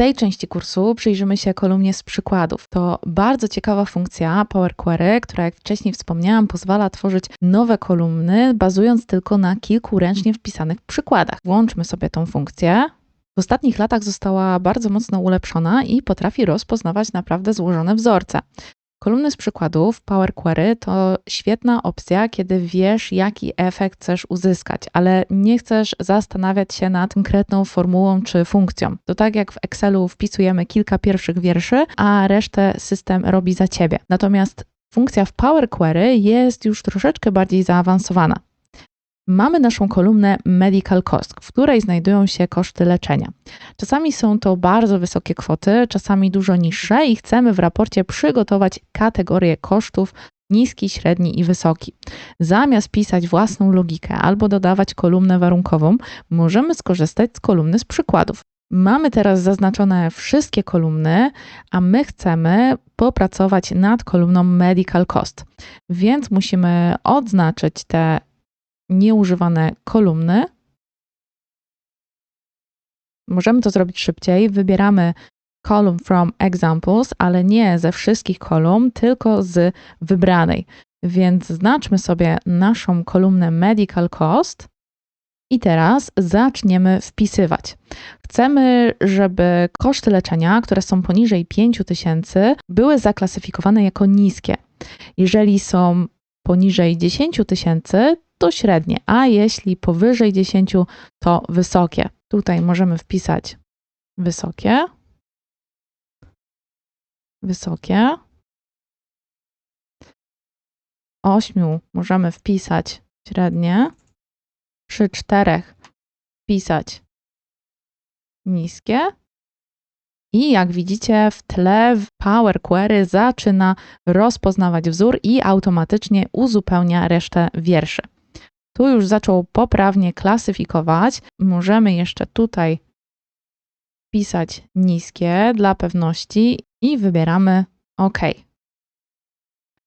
tej części kursu przyjrzymy się kolumnie z przykładów. To bardzo ciekawa funkcja Power Query, która jak wcześniej wspomniałam, pozwala tworzyć nowe kolumny, bazując tylko na kilku ręcznie wpisanych przykładach. Włączmy sobie tą funkcję. W ostatnich latach została bardzo mocno ulepszona i potrafi rozpoznawać naprawdę złożone wzorce. Kolumny z przykładów Power Query to świetna opcja, kiedy wiesz, jaki efekt chcesz uzyskać, ale nie chcesz zastanawiać się nad konkretną formułą czy funkcją. To tak jak w Excelu wpisujemy kilka pierwszych wierszy, a resztę system robi za ciebie. Natomiast funkcja w Power Query jest już troszeczkę bardziej zaawansowana. Mamy naszą kolumnę Medical Cost, w której znajdują się koszty leczenia. Czasami są to bardzo wysokie kwoty, czasami dużo niższe i chcemy w raporcie przygotować kategorie kosztów niski, średni i wysoki. Zamiast pisać własną logikę albo dodawać kolumnę warunkową, możemy skorzystać z kolumny z przykładów. Mamy teraz zaznaczone wszystkie kolumny, a my chcemy popracować nad kolumną Medical Cost, więc musimy odznaczyć te nieużywane kolumny. Możemy to zrobić szybciej. Wybieramy column from examples, ale nie ze wszystkich kolumn, tylko z wybranej. Więc znaczmy sobie naszą kolumnę medical cost i teraz zaczniemy wpisywać. Chcemy, żeby koszty leczenia, które są poniżej 5000, były zaklasyfikowane jako niskie. Jeżeli są poniżej 10 tysięcy, to średnie, a jeśli powyżej 10, to wysokie. Tutaj możemy wpisać wysokie, wysokie. 8 możemy wpisać średnie, przy 4 wpisać niskie. I jak widzicie, w tle Power Query zaczyna rozpoznawać wzór i automatycznie uzupełnia resztę wierszy. Tu już zaczął poprawnie klasyfikować. Możemy jeszcze tutaj pisać niskie dla pewności i wybieramy OK.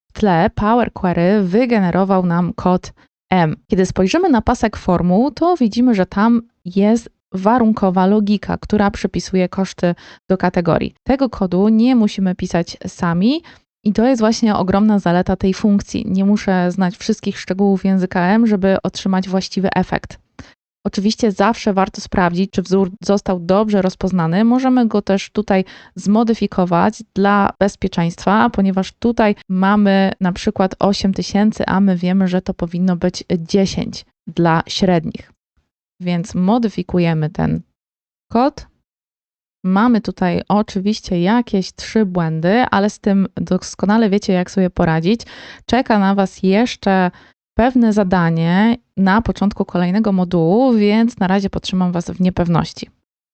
W tle Power Query wygenerował nam kod M. Kiedy spojrzymy na pasek formuł, to widzimy, że tam jest warunkowa logika, która przypisuje koszty do kategorii. Tego kodu nie musimy pisać sami, i to jest właśnie ogromna zaleta tej funkcji. Nie muszę znać wszystkich szczegółów języka M, żeby otrzymać właściwy efekt. Oczywiście zawsze warto sprawdzić, czy wzór został dobrze rozpoznany. Możemy go też tutaj zmodyfikować dla bezpieczeństwa, ponieważ tutaj mamy na przykład 8000, a my wiemy, że to powinno być 10 dla średnich. Więc modyfikujemy ten kod Mamy tutaj oczywiście jakieś trzy błędy, ale z tym doskonale wiecie, jak sobie poradzić. Czeka na Was jeszcze pewne zadanie na początku kolejnego modułu, więc na razie potrzymam Was w niepewności.